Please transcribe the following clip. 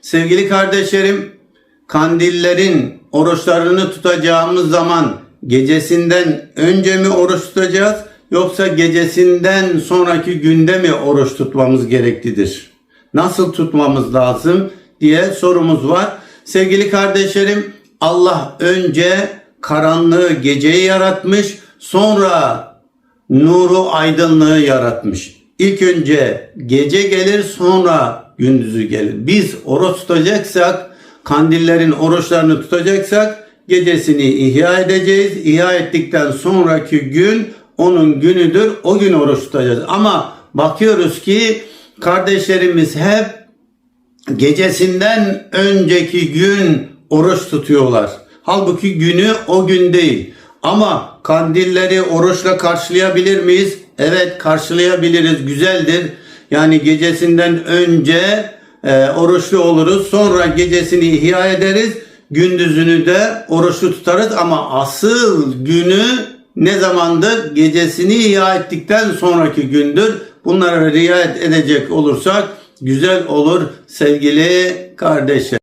Sevgili kardeşlerim, kandillerin oruçlarını tutacağımız zaman gecesinden önce mi oruç tutacağız yoksa gecesinden sonraki günde mi oruç tutmamız gereklidir? Nasıl tutmamız lazım diye sorumuz var. Sevgili kardeşlerim, Allah önce karanlığı geceyi yaratmış, sonra nuru aydınlığı yaratmış. İlk önce gece gelir sonra gündüzü gelir. Biz oruç tutacaksak, kandillerin oruçlarını tutacaksak gecesini ihya edeceğiz. İhya ettikten sonraki gün onun günüdür. O gün oruç tutacağız. Ama bakıyoruz ki kardeşlerimiz hep gecesinden önceki gün oruç tutuyorlar. Halbuki günü o gün değil. Ama kandilleri oruçla karşılayabilir miyiz? Evet karşılayabiliriz. Güzeldir. Yani gecesinden önce e, oruçlu oluruz. Sonra gecesini ihya ederiz. Gündüzünü de oruçlu tutarız. Ama asıl günü ne zamandır? Gecesini ihya ettikten sonraki gündür. Bunlara riayet edecek olursak güzel olur sevgili kardeşler.